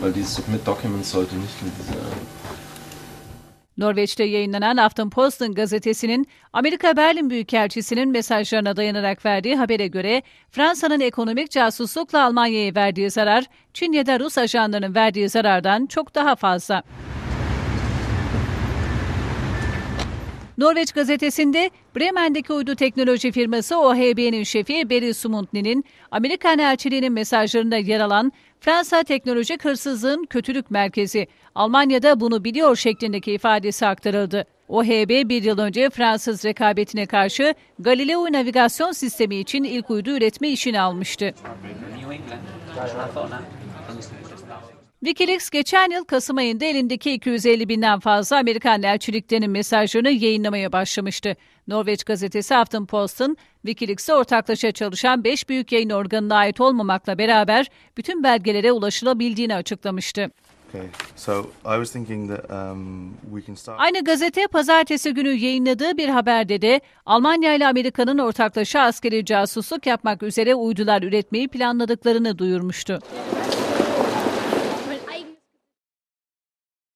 weil dieses Submit Documents sollte nicht mit dieser Norveç'te yayınlanan Aftenposten gazetesinin Amerika Berlin Büyükelçisi'nin mesajlarına dayanarak verdiği habere göre Fransa'nın ekonomik casuslukla Almanya'ya verdiği zarar, Çin ya da Rus ajanlarının verdiği zarardan çok daha fazla. Norveç gazetesinde Bremen'deki uydu teknoloji firması OHB'nin şefi Beri Sumundni'nin Amerikan elçiliğinin mesajlarında yer alan Fransa teknolojik hırsızlığın kötülük merkezi, Almanya'da bunu biliyor şeklindeki ifadesi aktarıldı. OHB bir yıl önce Fransız rekabetine karşı Galileo navigasyon sistemi için ilk uydu üretme işini almıştı. Wikileaks geçen yıl Kasım ayında elindeki 250 binden fazla Amerikan elçiliklerinin mesajlarını yayınlamaya başlamıştı. Norveç gazetesi Aftenposten, Wikileaks'e ortaklaşa çalışan 5 büyük yayın organına ait olmamakla beraber bütün belgelere ulaşılabildiğini açıklamıştı. Okay, so I was thinking that um, we can start. Aynı gazete pazartesi günü yayınladığı bir haberde de Almanya ile Amerika'nın ortaklaşa askeri casusluk yapmak üzere uydular üretmeyi planladıklarını duyurmuştu.